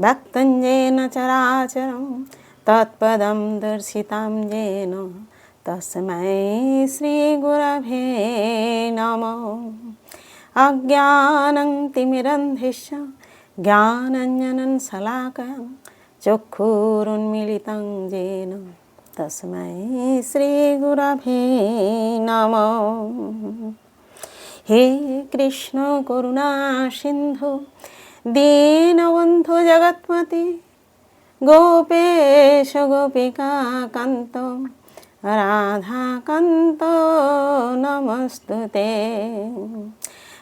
भक्तञ्जेन चराचरं तत्पदं दर्शितं येन तस्मै श्रीगुरभे नमो अज्ञानं तिमिरन्धिश्च ज्ञानञ्जनं शलाकं चक्षुरुन्मिलितं येन तस्मै श्रीगुरभे नमो हे कृष्ण करुणा सिन्धु দীনবন্ধু জগৎপতি, গোপেশ গোপিকা কান্ত রাধাকান্ত, নমস্তুতে।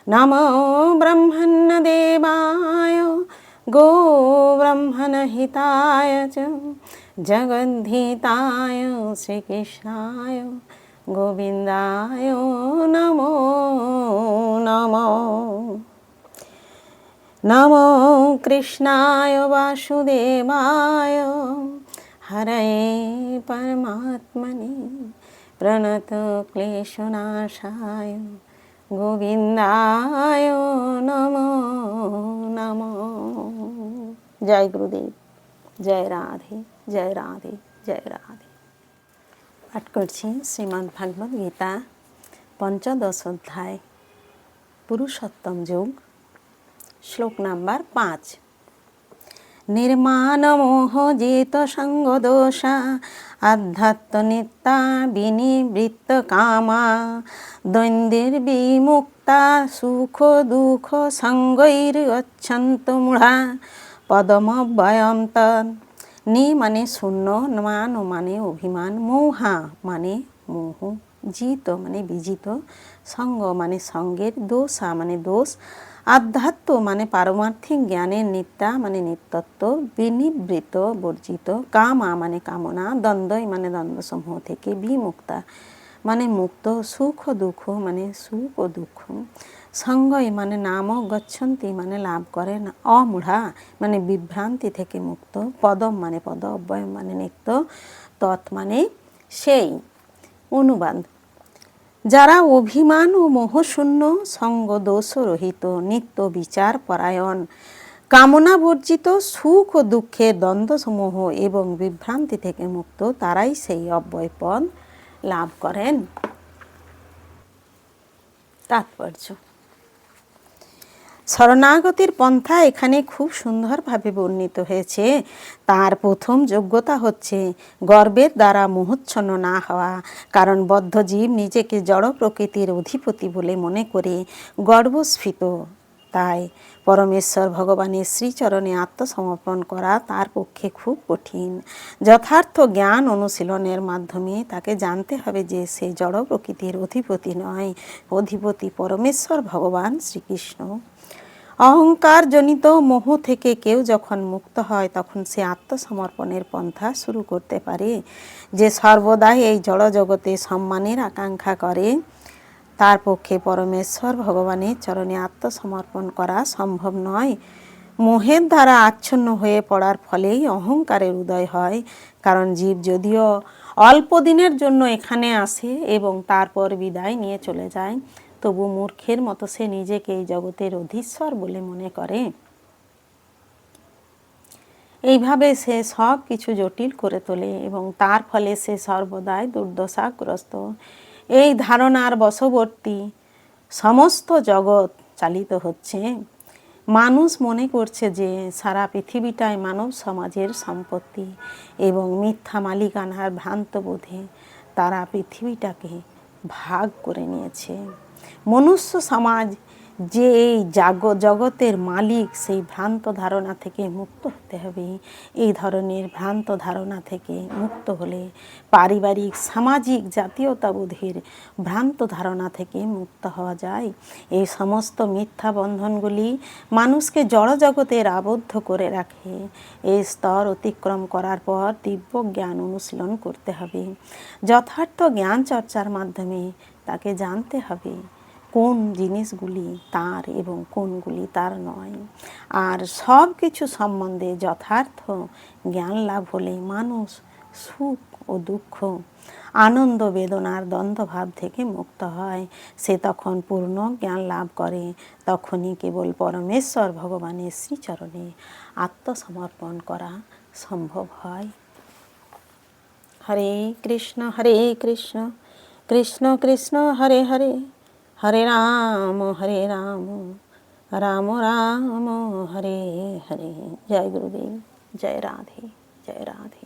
নম ব্রহ্মণ্য দেবায়, গো ব্রহ্মণহিতায় চ, জগদ্ধিতায় শ্রীকৃষ্ণায়, গোবিন্দায় নমো নমো। নমো কৃষ্ণায় বাসুদেবায় হরয়ে পরমাত্মনে প্রণত ক্লেশনাশায় গোবিন্দায় নমো নমো জয় গুরুদেব জয় রাধে জয় রাধে জয় রাধে পাঠ করছি শ্রীমদ্ ভাগবত গীতা, পঞ্চদশ অধ্যায়, পুরুষোত্তম যুগ। শ্লোক নাম্বার পাঁচ। নির্মাণ মোহ জিত সঙ্গ দোষা আধ্যাত্ম নিত্যা বিনিবৃত্ত কামা দ্বন্দ্বের বিমুক্তা সুখ দুঃখ সঙ্গৈর অচ্ছন্ত মূঢ়া পদমব্যয়ম তৎ নি মানে শূন্য মান মানে অভিমান, মৌহা মানে মোহ জিত মানে বিজিত, সঙ্গ মানে সঙ্গের দোষা মানে দোষ আধ্যাত্ম মানে পারমার্থিক জ্ঞানের নিত্যা মানে নিত্যত্ব, বিনিবৃত, বর্জিত, কামা মানে কামনা, দ্বন্দ্বই মানে দ্বন্দ্বসমূহ থেকে বিমুক্তা মানে মুক্ত, সুখ দুঃখ মানে সুখ ও দুঃখ। সঙ্গই মানে নাম গচ্ছন্তি মানে লাভ করেন, অমূঢ়া মানে বিভ্রান্তি থেকে মুক্ত, পদম মানে পদ, অব্যয় মানে নিত্য, তৎ মানে সেই। অনুবাদ। যারা অভিমান ও মোহশূন্য সঙ্গ দোষ রহিত নিত্য বিচার পরায়ণ কামনা বর্জিত সুখ ও দুঃখে দ্বন্দ্বসমূহ এবং বিভ্রান্তি থেকে মুক্ত, তারাই সেই অব্যয় পদ লাভ করেন। তাৎপর্য। শরণাগতির পন্থা এখানে খুব সুন্দরভাবে বর্ণিত হয়েছে। তার প্রথম যোগ্যতা হচ্ছে গর্বের দ্বারা মোহচ্ছন্ন না হওয়া। কারণ বদ্ধজীব নিজেকে জড় প্রকৃতির অধিপতি বলে মনে করে গর্বস্ফীত। তাই পরমেশ্বর ভগবানের শ্রীচরণে আত্মসমর্পণ করা তার পক্ষে খুব কঠিন। যথার্থ জ্ঞান অনুশীলনের মাধ্যমে তাকে জানতে হবে যে সে জড় প্রকৃতির অধিপতি নয়, অধিপতি পরমেশ্বর ভগবান শ্রীকৃষ্ণ। অহংকারজনিত মোহ থেকে কেউ যখন মুক্ত হয়, তখন সে আত্মসমর্পণের পন্থা শুরু করতে পারে। যে সর্বদাই এই জড়জগতে সম্মানের আকাঙ্ক্ষা করে তার পক্ষে পরমেশ্বর ভগবানের চরণে আত্মসমর্পণ করা সম্ভব নয়। মোহের দ্বারা আচ্ছন্ন হয়ে পড়ার ফলেই অহংকারের উদয় হয়, কারণ জীব যদিও অল্প দিনের জন্য এখানে আসে এবং তারপর বিদায় নিয়ে চলে যায়, তবু মূর্খের মতো সে নিজেকে এই জগতের অধীশ্বর বলে মনে করে। এইভাবে সে সব কিছু জটিল করে তোলে এবং তার ফলে সে সর্বদাই দুর্দশাগ্রস্ত। এই ধারণার বশবর্তী সমস্ত জগৎ চালিত হচ্ছে। মানুষ মনে করছে যে সারা পৃথিবীটাই মানব সমাজের সম্পত্তি এবং মিথ্যা মালিকানার ভ্রান্ত বোধে তারা পৃথিবীটাকে ভাগ করে নিয়েছে। মনুষ্য সমাজ যে এই জাগ, জগতের মালিক, সেই ভ্রান্ত ধারণা থেকে মুক্ত হতে হবে। এই ধরনের ভ্রান্ত ধারণা থেকে মুক্ত হলে পারিবারিক, সামাজিক, জাতীয়তাবোধের ভ্রান্ত ধারণা থেকে মুক্ত হওয়া যায়। এই সমস্ত মিথ্যা বন্ধনগুলি মানুষকে জড়জগতের আবদ্ধ করে রাখে। এই স্তর অতিক্রম করার পর দিব্য জ্ঞান অনুশীলন করতে হবে। যথার্থ জ্ঞান চর্চার মাধ্যমে তাকে জানতে হবে। কোন জিনিসগুলি তার এবং কোনগুলি তার নয়। আর সব কিছু সম্বন্ধে যথার্থ জ্ঞান লাভ হলে মানুষ সুখ ও দুঃখ, আনন্দ, বেদনার দ্বন্দ্বভাব থেকে মুক্ত হয়। সে তখন পূর্ণ জ্ঞান লাভ করে, তখনই কেবল পরমেশ্বর ভগবানের শ্রীচরণে আত্মসমর্পণ করা সম্ভব হয়। হরে কৃষ্ণ হরে কৃষ্ণ কৃষ্ণ কৃষ্ণ, হরে হরে। হরে রাম হরে রাম রাম রাম হরে হরে জয় গুরুদেব জয় রাধে জয় রাধে